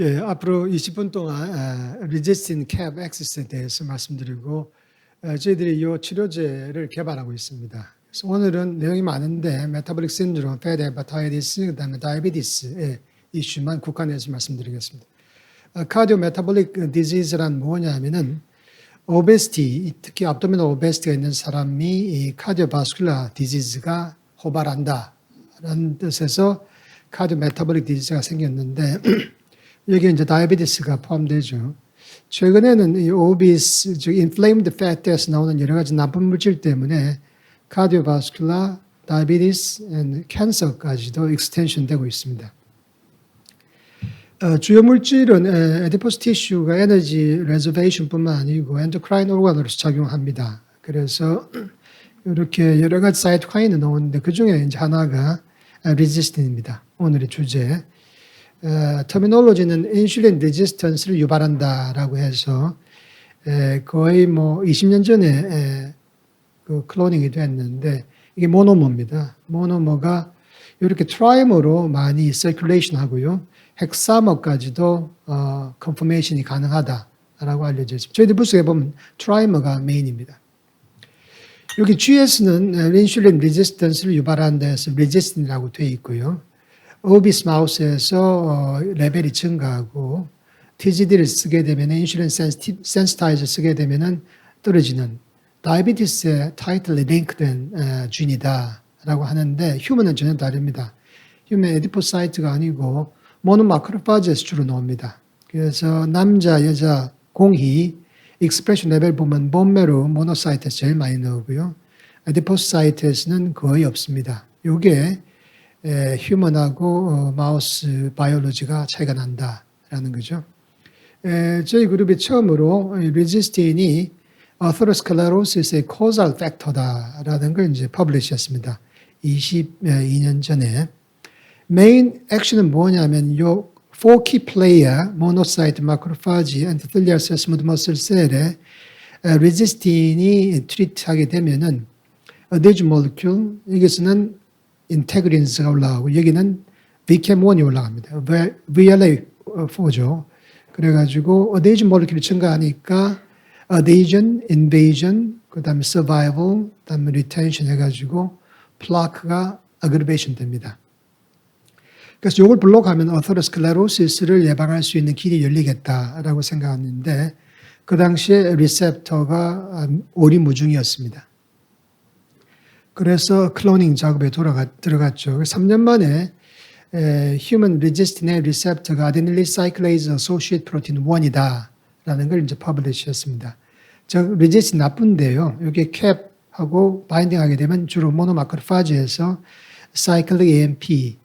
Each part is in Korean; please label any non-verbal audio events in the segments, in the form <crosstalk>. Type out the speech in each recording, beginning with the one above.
예, 앞으로 20분 동안 아, resistant cap access에 대해서 말씀드리고 어, 저희들이 이 치료제를 개발하고 있습니다. 그래서 오늘은 내용이 많은데 메타볼릭 신드롬, 헤파타이티스, 그다음에 다이비티스의 이슈만 국한해서 말씀드리겠습니다. 카디오 메타볼릭 디지즈란 뭐냐면은 오베스티, 특히 압도미널 오베스티가 있는 사람이 이 카디오바스큘라 디지즈가 호발한다라는 뜻에서 카디오 메타볼릭 디지즈가 생겼는데 <clears throat> 여기 이제 다이비티스가 포함되죠. 최근에는 이 오비스, 즉 inflamed fat에서 나오는 여러 가지 나쁜 물질 때문에 카디오바스큘라, 다이비티스, and 캔서까지도 익스텐션 되고 있습니다. 어, 주요 물질은 에, 에디포스 티슈가 에너지 레저베이션뿐만 아니고 엔도크라인 오르간으로서 작용합니다. 그래서 이렇게 여러 가지 사이토카인이 나오는데 그 중에 이제 하나가 리지스틴입니다. 오늘의 주제. 어, 터미놀로지는 인슐린 레지스턴스를 유발한다라고 해서 에, 거의 뭐 20년 전에 에, 그 클로닝이 됐는데 이게 모노모입니다. 모노모가 이렇게 트라이머로 많이 서큘레이션 하고요. 헥사머까지도 어, 컨포메이션이 가능하다라고 알려져 있습니다. 저희들 부스에 보면 트라이머가 메인입니다. 여기 GS는 인슐린 레지스턴스를 유발하는 데서 레지스틴이라고 되어 있고요. 오비스 마우스에서 어, 레벨이 증가하고 TGD를 쓰게 되면 인슐린 센스타이저 쓰게 되면 떨어지는 다이비티스에 타이틀리 링크된 쥔이다라고 하는데 휴먼은 전혀 다릅니다. 휴먼 에디포사이트가 아니고 모노마크로파지에서 주로 나옵니다. 그래서 남자, 여자 공히 익스프레션 레벨 보면 본메로 모노사이트에서 제일 많이 나오고요. 에디포사이트에서는 거의 없습니다. 에, 휴먼하고 어, 마우스 바이올로지가 차이가 난다라는 거죠. 에, 저희 그룹이 처음으로 리지스틴이 아테로스클레로시스의 causal factor다라는 걸 이제 퍼블리시했습니다. 22년 전에 메인 액션은 뭐냐면 요 4key player 모노사이트 마크로파지 엔도텔리아 셀 스무드 머슬 셀에 레지스틴이 트리트하게 되면은 어데즈 몰큐 여기서는 인테그린스가 올라가고 여기는 BCAM1이 올라갑니다. VLA4죠. 그래가지고 어데이즈 몰큐이 증가하니까 adhesion, invasion, 그 다음에 survival, 그 다음에 retention 해가지고 플라크가 aggravation 됩니다. 그래서 이걸 블록하면 어터로스클레로시스를 예방할 수 있는 길이 열리겠다라고 생각했는데 그 당시에 리셉터가 오리무중이었습니다. 그래서 클로닝 작업에 돌아가, 들어갔죠. 3년 만에 에, human resistant receptor가 adenylyl cyclase associate protein 1이다. 라는 걸 이제 퍼블리시 했습니다. 즉, resist 나쁜데요. 여기 캡하고 바인딩하게 되면 주로 모노마크로파지에서 cyclic AMP,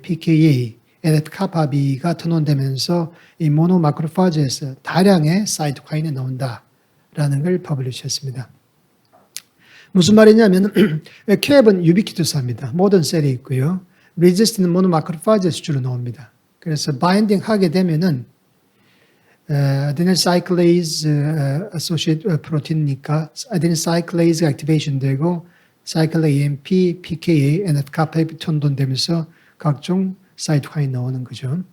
PKA, 에넷카파비가 턴온되면서 이 모노마크로파지에서 다량의 사이토카인이 나온다라는 걸 퍼블리시했습니다. 무슨 말이냐면 <clears throat> 캡은 유비퀴투스합니다. 모든 셀이 있고요. 레지스트는 모노마크로파지에서 주로 나옵니다. 그래서 바인딩 하게 되면은 아데닐 사이클레이즈 associate 프로틴이니까 아데닐 사이클레이즈가 액티베이션 되고 사이클 AMP, PKA, NF-kappa 톤돈 되면서 각종 사이토카인 나오는 거죠.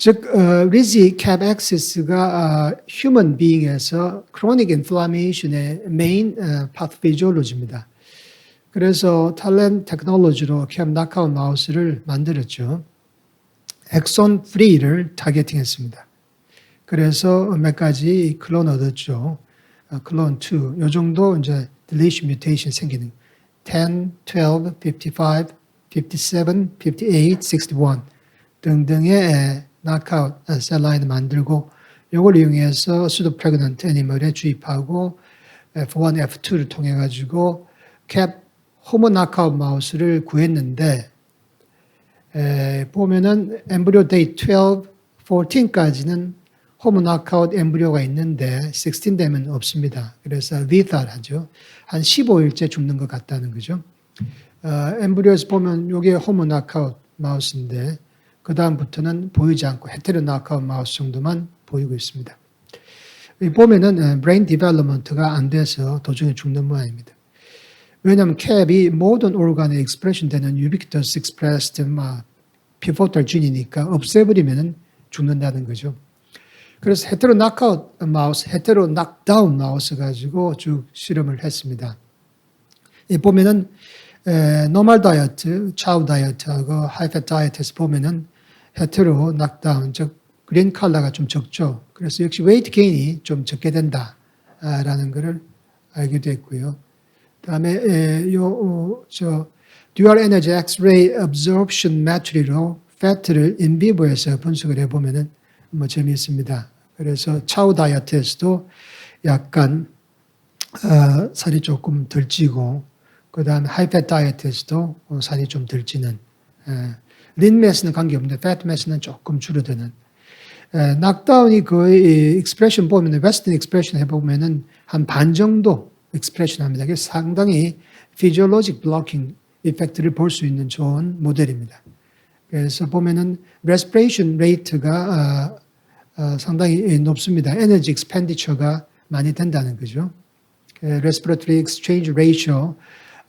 즉, 어, 리지 캡 액시스가 어, 휴먼 비잉에서 크로닉 인플라메이션의 메인 어, 파토피지올로지입니다. 그래서 탤런 테크놀로지로 캡 낙하운 마우스를 만들었죠. 엑손 3를 타겟팅했습니다. 그래서 몇 가지 클론 얻었죠. 클론 2, 요 정도 이제 deletion mutation 생기는 10, 12, 55, 57, 58, 61 등등의 knockout 셀 라인을 만들고 이걸 이용해서 수도 프레그넌트 애니멀에 주입하고 F1, F2를 통해 가지고 캡 호모 나카웃 마우스를 구했는데 에, 보면은 엠브리오 데이 12, 14까지는 호모 나카웃 엠브리오가 있는데 16 되면 없습니다. 그래서 리탈 하죠. 한 15일째 죽는 것 같다는 거죠. 어, 엠브리오에서 보면 이게 호모 나카웃 마우스인데 그 다음부터는 보이지 않고 헤테로 나카웃 마우스 정도만 보이고 있습니다. 보면은 브레인 디벨로먼트가 안 돼서 도중에 죽는 모양입니다. 왜냐하면 캡이 모든 오르간에 익스프레션 되는 expressed 막 피포탈 준이니까 없애버리면 죽는다는 거죠. 그래서 헤테로 낙아웃 마우스, 헤테로 낙다운 마우스 가지고 쭉 실험을 했습니다. 이 보면은 에, 노멀 다이어트, 차우 다이어트하고 하이팻 다이어트에서 보면은 헤테로 낙다운, 즉 그린 컬러가 좀 적죠. 그래서 역시 웨이트 게인이 좀 적게 된다라는 것을 알게 됐고요. 다음에 에, 요, 어, 저 듀얼 에너지 엑스레이 absorption 매트리로 패트를 인비보에서 분석을 해보면은 뭐 재미있습니다. 그래서 차우 다이어트에서도 약간 어, 살이 조금 덜 찌고 그 다음 하이팻 다이어트에서도 어, 살이 좀덜 찌는 에, 린 매스는 관계없는데 매스는 조금 줄어드는 에, 낙다운이 거의 익스프레션 보면 웨스턴 익스프레션 해보면은 한 반 정도 익스프레션 합니다. 그래서 상당히 피지올로직 블로킹 이펙트를 볼 수 있는 좋은 모델입니다. 그래서 보면은 respiration rate가 어, 어, 상당히 높습니다. 에너지 익스펜디처가 많이 된다는 거죠. 그 exchange ratio 어,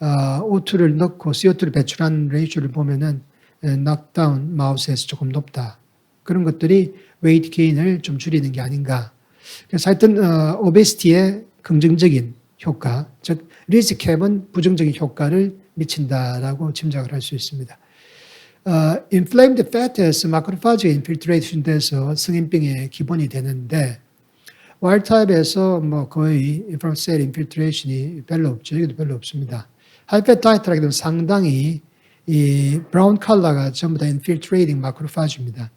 O2를 넣고 CO2를 배출하는 레이쇼를 보면은 낙다운 마우스에서 조금 높다. 그런 것들이 웨이트 게인을 좀 줄이는 게 아닌가. 그래서 하여튼 어, 오베시티의 긍정적인 효과, 즉 리스캡은 부정적인 효과를 미친다라고 짐작을 할 수 있습니다. 어, inflamed fat에서 마크로파지가 인필트레이션 돼서 성인병의 기본이 되는데 와일드 타입에서 뭐 거의 인프라셀 인필트레이션이 별로 없죠. 여기도 별로 없습니다. 하이패 다이어트라게 되면 상당히 이 브라운 컬러가 전부 다 인필트레이팅 마크로파지입니다.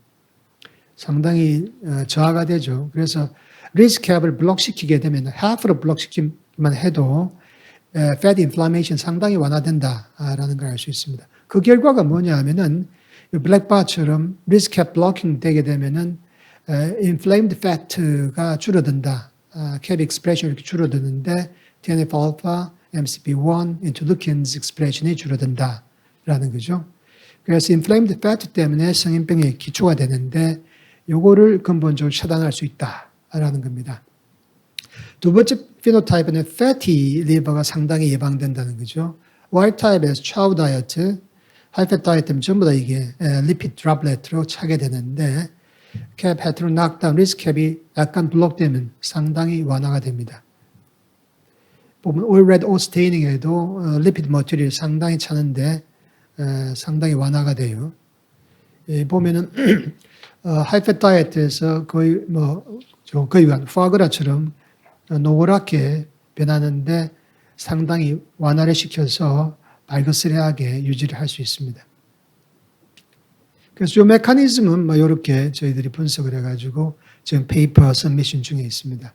상당히 어, 저하가 되죠. 그래서 리스캡을 블록시키게 되면 하프로 블록시키기만 해도 패티 인플라메이션 상당히 완화된다라는 걸 알 수 있습니다. 그 결과가 뭐냐 하면은 블랙바처럼 리스캡 블로킹 되게 되면은 inflamed fat가 줄어든다. 캡 익스프레션 이렇게 줄어드는데 TNF 알파, MCP1, interleukins 익스프레션이 줄어든다라는 거죠. 그래서 inflamed fat 때문에 성인병의 기초가 되는데 요거를 근본적으로 차단할 수 있다라는 겁니다. 두 번째 피노타입은 fatty liver가 상당히 예방된다는 거죠. 와일드 타입에서 차우 다이어트, 하이패 다이어트는 전부 다 이게 리피드 드랍렛으로 차게 되는데 캡 헤트로 낙다운 리스캡이 약간 블록되면 상당히 완화가 됩니다. 보면 올레드 오스테이닝에도 리피드 머티리얼 상당히 차는데 에, 상당히 완화가 돼요. 예, 보면은 <clears throat> 하이패 다이어트에서 거의 뭐 거의 파그라처럼 노랗게 변하는데 상당히 완화를 시켜서 발그스레하게 유지를 할 수 있습니다. 그래서 이 메커니즘은 뭐 이렇게 저희들이 분석을 해가지고 지금 페이퍼 서미션 중에 있습니다.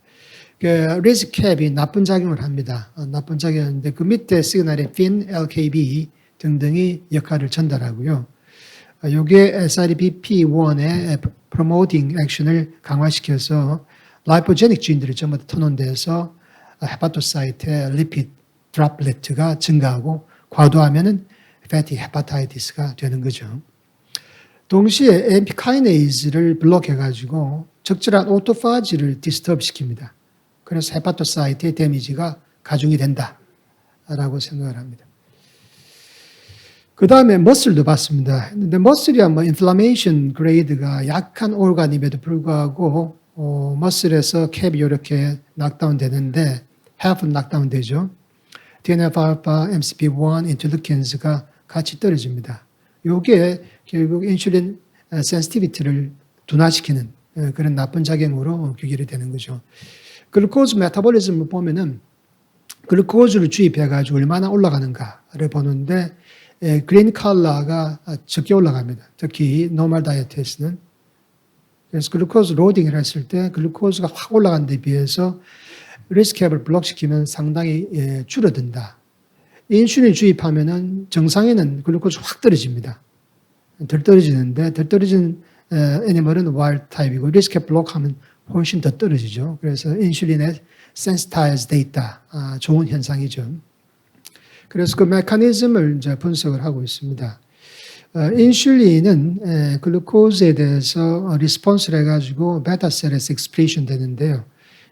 그 리스캡이 나쁜 작용을 합니다. 어, 나쁜 작용인데 그 밑에 시그널에 FIN, LKB 등등이 역할을 전달하고요. 이게 SRBP1의 프로모팅 액션을 강화시켜서 라이포제닉 주인들이 전부 다 터논돼서 헤파토사이트의 리피드 드랍레트가 증가하고 과도하면은 패티 헤파타이티스가 되는 거죠. 동시에 AMP 카이네이즈를 블록해 가지고 적절한 오토파지를 디스터브 시킵니다. 그래서 헤파토사이트의 데미지가 가중이 된다라고 생각을 합니다. 그 다음에 머슬도 봤습니다. 근데 머슬이야 뭐 인플라메이션 그레이드가 약한 오르간임에도 불구하고 어, 머슬에서 캡이 이렇게 낙다운 되는데 half 낙다운 되죠. TNF-알파, MCP1, 인터루킨스가 같이 떨어집니다. 요게 결국 인슐린 센시티비티를 둔화시키는 어, 그런 나쁜 작용으로 규결이 되는 거죠. 글루코즈 메타볼리즘을 보면은 글루코즈를 주입해 가지고 얼마나 올라가는가를 보는데 그린 컬러가 적게 올라갑니다. 특히 노멀 다이어트에서는 그래서 글루코즈 로딩을 했을 때 글루코즈가 확 올라간 데 비해서 리스캡을 블록시키면 상당히 예, 줄어든다. 인슐린 주입하면은 정상에는 글루코즈 확 떨어집니다. 덜 떨어지는데 덜 떨어진 애니멀은 와일드 타입이고 리스캡 블록하면 훨씬 더 떨어지죠. 그래서 돼 있다. 아, 좋은 현상이죠. 그래서 그 메커니즘을 이제 분석을 하고 있습니다. 어, 인슐린은 에, 글루코즈에 대해서 리스폰스를 해가지고 베타셀에서 익스프레이션 되는데요.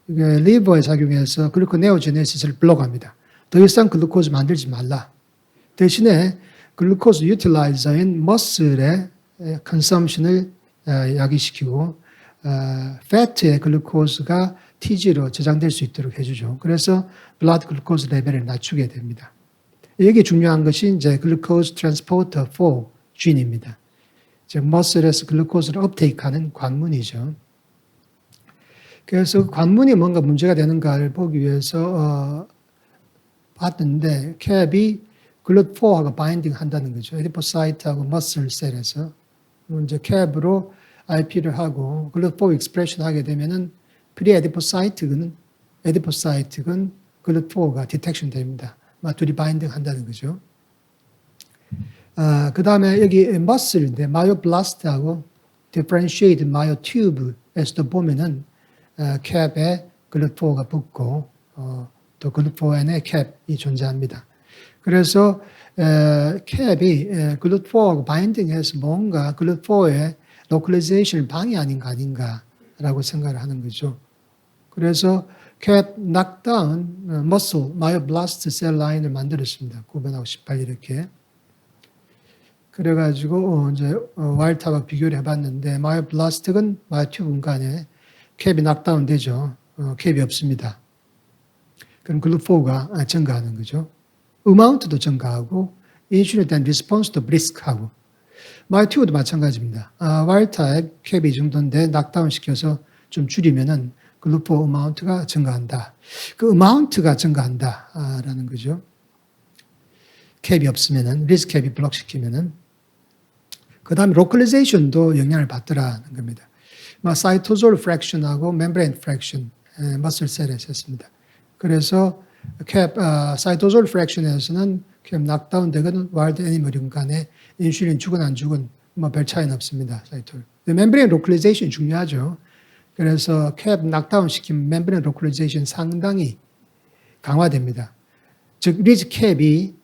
이게 리버에 작용해서 글루코네오제네시스를 블록합니다. 더 이상 글루코즈 만들지 말라. 대신에 글루코즈 유틸라이저인 머슬에 컨섬션을 야기시키고 어, 패트의 글루코즈가 TG로 저장될 수 있도록 해주죠. 그래서 블라드 글루코즈 레벨을 낮추게 됩니다. 여기 중요한 것이 이제 글루코즈 트랜스포터 4 진입니다. 즉 머슬에서 글루코즈를 업테이크하는 관문이죠. 그래서 관문이 뭔가 문제가 되는가를 보기 위해서 어, 봤는데 캡이 글루트4하고 바인딩 한다는 거죠. 에디포사이트하고 머슬 셀에서 이제 캡으로 RP를 하고 글루트4 익스프레션 하게 되면은 프리 에디포사이트는 글루트4가 디텍션 됩니다. 막 둘이 바인딩 한다는 거죠. 아, 그 다음에 여기 머슬인데 마요블라스트하고 디퍼런시에이트 마요튜브에서도 보면은 어, 캡에 글루트4가 붙고 어, 또 글루트4N에 캡이 존재합니다. 그래서 에, 캡이 글루트4하고 바인딩해서 뭔가 글루트4 의 로컬리제이션을 방해하는 거 아닌가라고 생각을 하는 거죠. 그래서 캡 낙다운 머슬 마이오블라스트 셀 라인을 만들었습니다. 9번하고 18 이렇게. 그래가지고 어, 이제 와일드하고 비교를 해봤는데 마이오블라스트는 마이튜브 간에 캡이 낙다운 되죠. 어, 캡이 없습니다. 그럼 글루포가 증가하는 거죠. 어마운트도 증가하고 인슐린에 대한 리스폰스도 브리스크하고 마이튜브도 마찬가지입니다. 아, 와일타입 캡이 이 정도인데 낙다운 시켜서 좀 줄이면은 글루포 어마운트가 증가한다. 그 어마운트가 증가한다라는 거죠. 캡이 없으면은 리스크 캡이 블록 시키면은 그 다음에 로컬리제이션도 영향을 받더라는 겁니다. 뭐 사이토졸 프랙션하고 멤브레인 프랙션 머슬 셀에 셌습니다. 그래서 캡 어, 사이토졸 프랙션에서는 캡 낙다운 되거든 와일드 애니멀인 간에 인슐린 죽은 안 죽은 뭐 별 차이는 없습니다. 사이톨. 멤브레인 로컬리제이션 중요하죠. 그래서 캡 낙다운 시키면 멤브레인 로컬리제이션 상당히 강화됩니다. 즉 리즈 캡이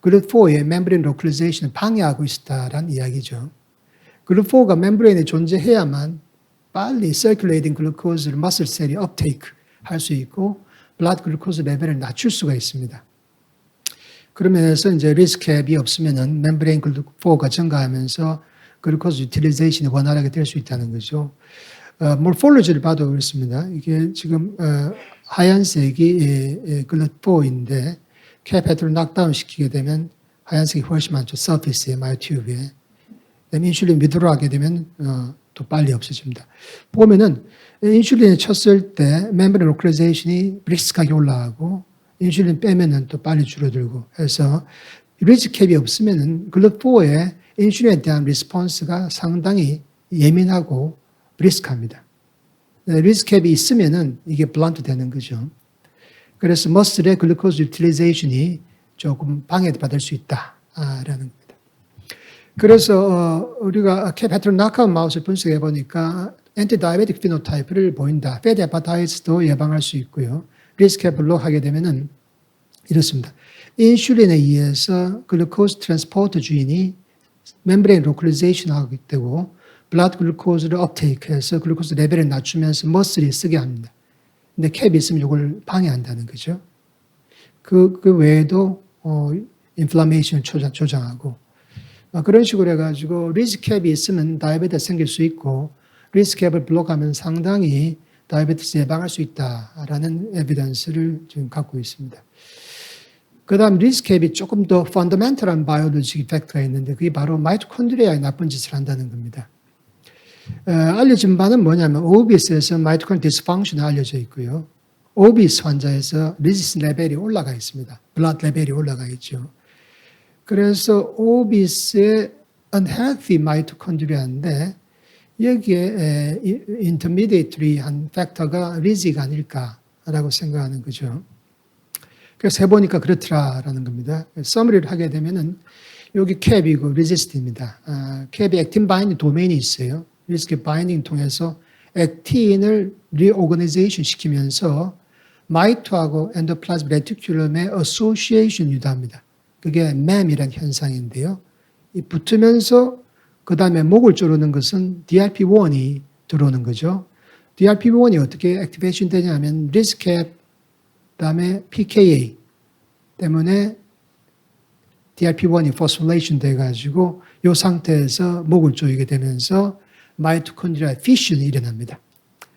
글루트4의 멤브레인 로컬리제이션을 방해하고 있다라는 이야기죠. 글루트4가 멤브레인에 존재해야만 빨리 circulating glucose를 머슬 셀이 업테이크 할수 있고 블라드 글루코즈 레벨을 낮출 수가 있습니다. 그러면서 이제 리스캡이 없으면은 멤브레인 글루코가 증가하면서 글루코즈 유틸리제이션이 원활하게 될 수 있다는 거죠. 어, 몰폴로지를 봐도 그렇습니다. 이게 지금 어, 하얀색이 글루코인데 캐페트를 낙다운 시키게 되면 하얀색이 훨씬 많죠. 서피스에 마이튜브에. 인슐린 위드로 하게 되면 어, 또 빨리 없어집니다. 보면은 인슐린을 쳤을 때 멤브레인 로컬리제이션이 브릭스하게 올라가고 인슐린 빼면은 또 빨리 줄어들고 해서 리즈 캡이 없으면은 글루포의 인슐린에 대한 리스폰스가 상당히 예민하고 리스크합니다. 리즈 캡이 있으면은 이게 블란트 되는 거죠. 그래서 머슬의 글루코즈 유틸리제이션이 조금 방해받을 수 있다라는 겁니다. 그래서 어, 우리가 캡 패트론 나카운 마우스를 분석해 보니까 엔티다이베틱 피노타입을 보인다. 페드 헤파타이스도 예방할 수 있고요. 리스크 블록 하게 되면은 이렇습니다. 인슐린에 의해서 글루코스 트랜스포터 주인이 멤브레인 로컬리제이션 하게 되고 블라드 글루코즈를 업테이크해서 글루코스 레벨을 낮추면서 머슬이 쓰게 합니다. 근데 캡이 있으면 이걸 방해한다는 거죠. 그, 그 외에도 어, 인플라메이션을 조장, 조장하고 어, 그런 식으로 해가지고 리스캡이 있으면 다이아베티스 생길 수 있고 리스캡을 블록하면 상당히 다이아베티스 예방할 수 있다라는 에비던스를 지금 갖고 있습니다. 그 다음 리스캡이 조금 더 펀더멘털한 바이오로직 이펙트가 있는데 그게 바로 마이토콘드리아에 나쁜 짓을 한다는 겁니다. 어, 알려진 바는 뭐냐면 오비스에서 마이토콘 디스펑션이 알려져 있고요. 오비스 환자에서 리지스 레벨이 올라가 있습니다. 블라드 레벨이 올라가 있죠. 그래서 오비스의 unhealthy 마이토콘드리아인데 여기에 인터미디에이트리한 팩터가 리지가 아닐까라고 생각하는 거죠. 그래서 해보니까 그렇더라라는 겁니다. 서머리를 하게 되면은 여기 캡이고 리지스트입니다. 아, 캡이 액틴 바인딩 도메인이 있어요. 리스크 바인딩 통해서 액틴을 리오거니제이션 시키면서 마이토하고 엔도플라즘 레티큘럼의 어소시에이션 유도합니다. 그게 맴이라는 현상인데요. 이 붙으면서 그 다음에 목을 조르는 것은 DRP1이 들어오는 거죠. DRP1이 어떻게 액티베이션 되냐면 리스캡, 그 다음에 PKA 때문에 DRP1이 포스폴레이션 돼가지고 이 상태에서 목을 조이게 되면서 마이토콘드리아 피션이 일어납니다.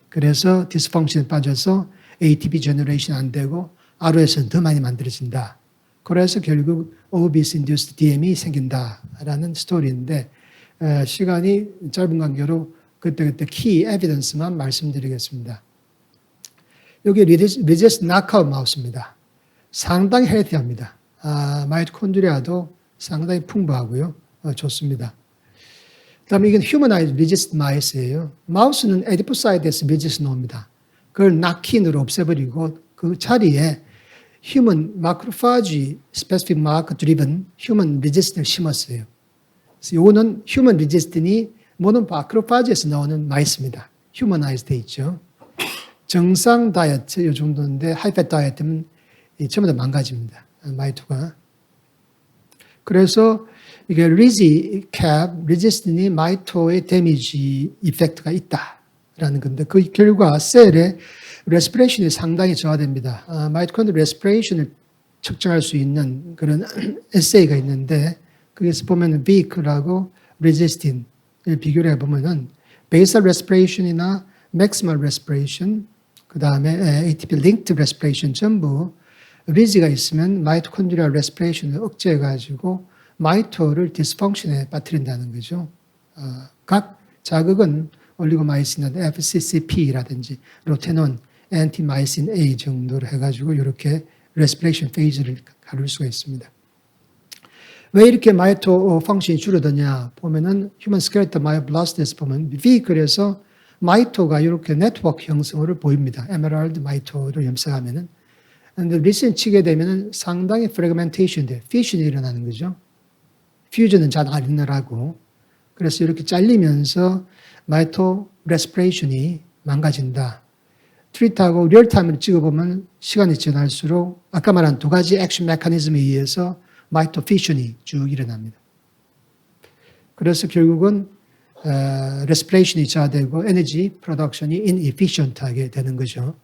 그래서 디스펑션에 빠져서 ATP 제너레이션 안 되고 ROS는 더 많이 만들어진다. 그래서 결국 obese induced DM이 생긴다라는 스토리인데 에, 시간이 짧은 관계로 그때그때 키 에비던스만 말씀드리겠습니다. 여기 리제스 나카우 마우스입니다. 상당히 헬티합니다. 아, 마이토콘드리아도 상당히 풍부하고요. 어, 좋습니다. 그다음에 이건 휴머나이즈 리지스트 마이스예요. 마우스는 에디포사이드에서 리지스 나옵니다. 그걸 낙킨으로 없애버리고 그 자리에 휴먼 마크로파지 스페시픽 마크 드리븐 휴먼 리지스트를 심었어요. 요거는 휴먼 리지스트니 모든 마크로파지에서 나오는 마이스입니다. 휴머나이즈 돼 있죠. 정상 다이어트 요 정도인데 하이패 다이어트는 이 전부 다 망가집니다. 마이토가. 그래서 이게 리지 캡, 리지스틴이 마이토의 데미지 이펙트가 있다라는 건데 그 결과 셀의 레스피레이션이 상당히 저하됩니다. 아, 마이토콘드 레스피레이션을 측정할 수 있는 그런 <clears throat> 에세이가 있는데 거기서 보면 비크라고 레지스틴을 비교를 해보면은 베이설 레스피레이션이나 맥시멀 레스피레이션 그 다음에 ATP linked respiration 전부 리지가 있으면 마이토콘드리아 레스피레이션을 억제해가지고 마이토를 디스펑션에 빠뜨린다는 거죠. 어, 각 자극은 올리고마이신, FCCP라든지 로테논, 엔티마이신 A 정도로 해가지고 이렇게 레스피레이션 페이즈를 가를 수가 있습니다. 왜 이렇게 마이토 펑션이 줄어드냐 보면은 휴먼 스켈레터 마이블라스트에서 보면 비글에서 마이토가 이렇게 네트워크 형성을 보입니다. 에메랄드 마이토를 염색하면은 근데 리슨 치게 되면은 상당히 프레그멘테이션 돼, 피션이 일어나는 거죠. 퓨전은 잘 안 일어나고 그래서 이렇게 잘리면서 마이토 레스피레이션이 망가진다. 트리트하고 리얼타임을 찍어보면 시간이 지날수록 아까 말한 두 가지 액션 메커니즘에 의해서 마이토 피션이 쭉 일어납니다. 그래서 결국은 어, 레스피레이션이 저하되고 에너지 프로덕션이 inefficient하게 되는 거죠.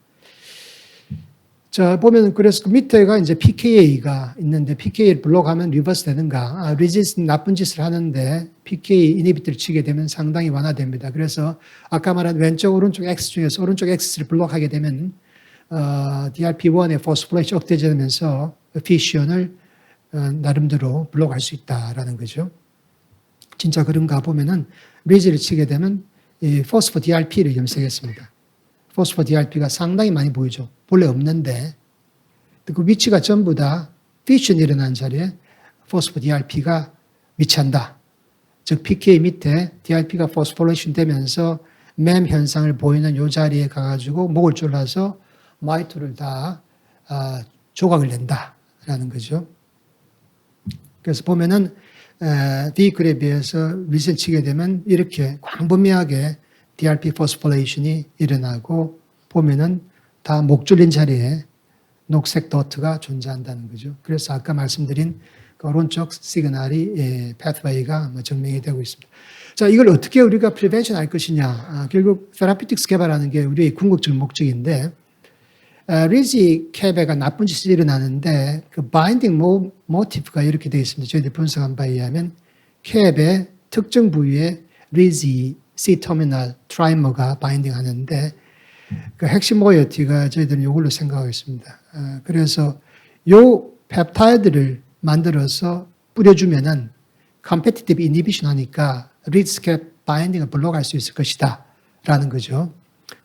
자, 보면 그래서 그 밑에가 이제 PKA가 있는데 PKA를 블록하면 리버스 되는가? 아, 리지스 나쁜 짓을 하는데 PKA 이니비트를 치게 되면 상당히 완화됩니다. 그래서 아까 말한 왼쪽 오른쪽 X 중에서 오른쪽 X를 블록하게 되면 어, DRP1의 포스플레이션 억제되면서 피션을 어, 나름대로 블록할 수 있다라는 거죠. 진짜 그런가 보면은 리즈를 치게 되면 이 포스포 DRP를 염색했습니다. 포스포 DRP가 상당히 많이 보이죠. 본래 없는데 그 위치가 전부 다 피션이 일어난 자리에 포스포 DRP가 위치한다. 즉 PK 밑에 DRP가 포스포레이션 되면서 맴 현상을 보이는 요 자리에 가가지고 목을 졸라서 마이토를 다 아, 조각을 낸다라는 거죠. 그래서 보면은 디글에 비해서 리센 치게 되면 이렇게 광범위하게 DRP 포스포레이션이 일어나고 보면은 다 목줄린 자리에 녹색 도트가 존재한다는 거죠. 그래서 아까 말씀드린 그 오른쪽 시그널이 예, 패스웨이가 뭐 증명이 되고 있습니다. 자, 이걸 어떻게 우리가 프리벤션 할 것이냐. 아, 결국 테라피틱스 개발하는 게 우리의 궁극적 목적인데 아, 리지 캡에가 나쁜 짓이 일어나는데 그 바인딩 모, 모티프가 이렇게 되어 있습니다. 저희들이 분석한 바에 의하면 캡의 특정 부위에 리지 C 터미널 트라이머가 바인딩 하는데 그 핵심 모이어티가 저희들은 이걸로 생각하고 있습니다. 아, 그래서 요 펩타이드를 만들어서 뿌려주면은 컴페티티브 이니비션 하니까 리스캡 바인딩을 블록할 수 있을 것이다 라는 거죠.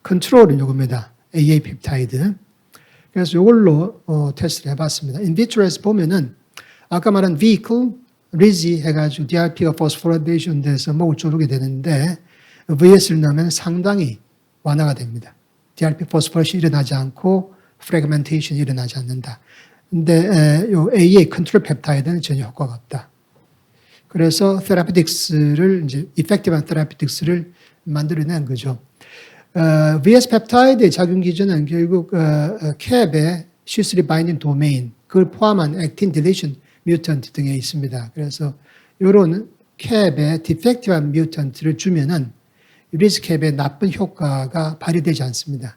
컨트롤은 요겁니다. AA 펩타이드. 그래서 이걸로 어, 테스트를 해봤습니다. 인비트로에서 보면은 아까 말한 vehicle, 리지 해가지고 DRP가 포스포라데이션 돼서 목을 조르게 되는데 VS를 넣으면 상당히 완화가 됩니다. DRP 포스포레이션이 일어나지 않고 프래그멘테이션이 일어나지 않는다. 근데 요 AA 컨트롤 펩타이드는 전혀 효과가 없다. 그래서 테라피틱스를 이제 이펙티브한 테라피틱스를 만들어낸 거죠. 어, VS 펩타이드의 작용 기준은 결국 어, 캡의 C3 바인딩 도메인 그걸 포함한 액틴 딜리션 뮤턴트 등에 있습니다. 그래서 이런 캡의 디펙티브한 뮤턴트를 주면은 리스캡의 나쁜 효과가 발휘되지 않습니다.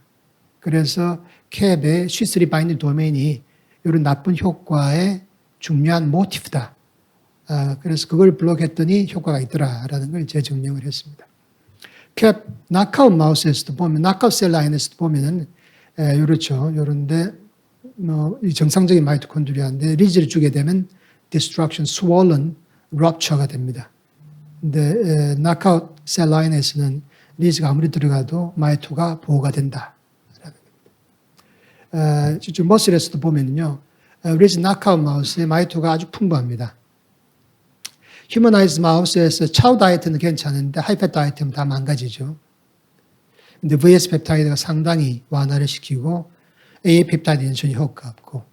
그래서 캡의 C3 바인딩 도메인이 이런 나쁜 효과의 중요한 모티프다 아, 그래서 그걸 블록했더니 효과가 있더라라는 걸 재증명을 했습니다. 캡 나카웃 마우스에서도 보면 나카웃 셀 라인에서도 보면은 에, 이렇죠. 요런데 뭐, 이 정상적인 마이토콘드리아인데 리즈를 주게 되면 destruction, swollen, rupture가 됩니다. 근데 에, 나카웃 셀 라인에서는 리즈가 아무리 들어가도 마이토가 보호가 된다. 어, 지금 머슬에서도 보면요. 어, 리즈 나카웃 마우스의 마이토가 아주 풍부합니다. 휴머나이즈 마우스에서 차우 다이어트는 괜찮은데 하이펫 다이어트는 다 망가지죠. 근데 VS 펩타이드가 상당히 완화를 시키고 A 펩타이드는 전혀 효과 없고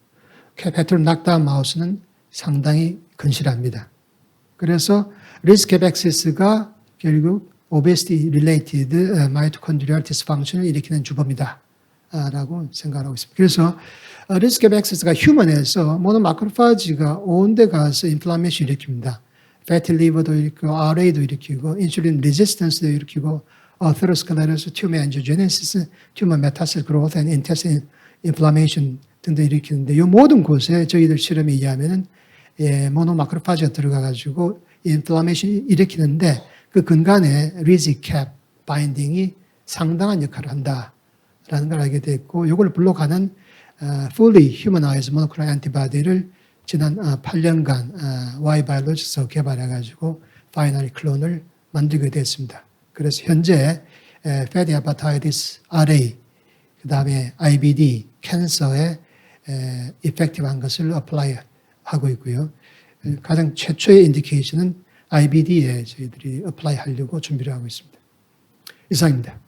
페트롤 낙다운 마우스는 상당히 건실합니다. 그래서 리스크 앱엑세스가 결국 obesity related mitochondrial dysfunction을 일으키는 주범이다. 라고 생각하고 있습니다. 그래서 리스크 앱엑세스가 휴먼에서 모노 마크로파지가 온데 가서 인플라메이션 일으킵니다. 패티 리버도 일으키고 RA도 일으키고 인슐린 레지스턴스도 일으키고 어테로스클레로스 튜머 엔지오제네시스 튜머 메타셀 그로스 앤 인테스틴 인플라메이션 등등 일으키는데 이 모든 곳에 저희들 실험에 의하면은 예, 모노마크로파지가 들어가 가지고 인플라메이션 일으키는데 그 근간에 리지캡 바인딩이 상당한 역할을 한다라는 걸 알게 됐고 이걸 블록하는 어, fully humanized monoclonal antibody를 지난 어, 8년간 어, Y바이올로지에서 개발해가지고 파이널 클론을 만들게 됐습니다. 그래서 현재 패디 아파타이디스 RA, 그 다음에 IBD, 캔서에 이펙티브한 것을 어플라이 하고 있고요. 가장 최초의 인디케이션은 IBD에 저희들이 어플라이 하려고 준비를 하고 있습니다. 이상입니다.